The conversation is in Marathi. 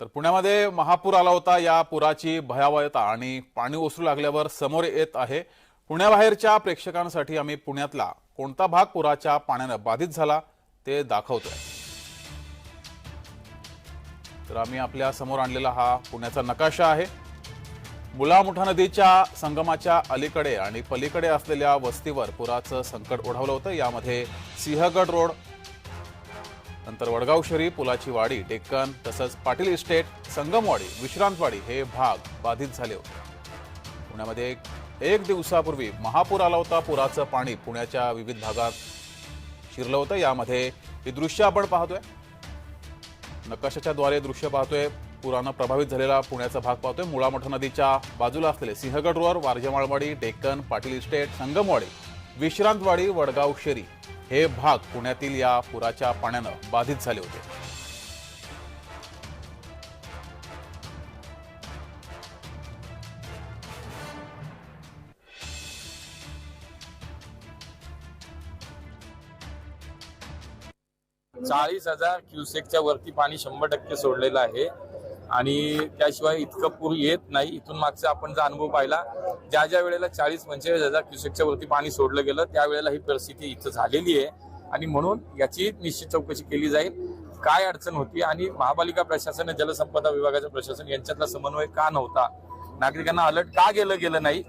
तर पुण्यामध्ये महापूर आला होता. या पुराची भयावहता आणि पाणी ओसरू लागल्यावर समोर येत आहे. पुण्याबाहेरच्या प्रेक्षकांसाठी आम्ही पुण्यातला कोणता भाग पुराच्या पाण्यानं बाधित झाला ते दाखवतोय. तर आम्ही आपल्यासमोर आणलेला हा पुण्याचा नकाशा आहे. मुलामुठा नदीच्या संगमाच्या अलीकडे आणि पलीकडे असलेल्या वस्तीवर पुराचं संकट ओढवलं होतं. यामध्ये सिंहगड रोड नंतर वडगाव शरी पुलाची वाडी डेक्कन तसंच पाटील इस्टेट संगमवाडी विश्रांतवाडी हे भाग बाधित झाले होते. पुण्यामध्ये एक- दिवसापूर्वी महापूर आला होता. पुराचं पाणी पुण्याच्या विविध भागात शिरलं होतं. यामध्ये हे दृश्य आपण पाहतोय. नकाशाच्या द्वारे दृश्य पाहतोय. पुरानं प्रभावित झालेला पुण्याचा भाग पाहतोय. मुळा मोठा नदीच्या बाजूला असलेले सिंहगड रोड वारजेमाळवाडी डेक्कन पाटील इस्टेट संगमवाडी विश्रांतवाडी वडगाव शेरी हे भाग पुण्यातील या पुराच्या पाण्यानं बाधित झाले होते. चाळीस हजार क्युसेकच्या वरती पाणी शंभर टक्के सोडलेलं आहे. आणि त्याशिवाय इतकं पूर येत नाही. इथून मागचा आपण जो अनुभव पाहिला ज्या ज्या वेळेला चाळीस पंचेचाळीस हजार क्युसेकच्या वरती पाणी सोडलं गेलं त्यावेळेला ही परिस्थिती इथं झालेली आहे. आणि म्हणून याची निश्चित चौकशी केली जाईल. काय अडचण होती आणि महापालिका प्रशासन जलसंपदा विभागाचं प्रशासन यांच्यातला समन्वय का नव्हता? नागरिकांना अलर्ट का गेलं गेलं नाही?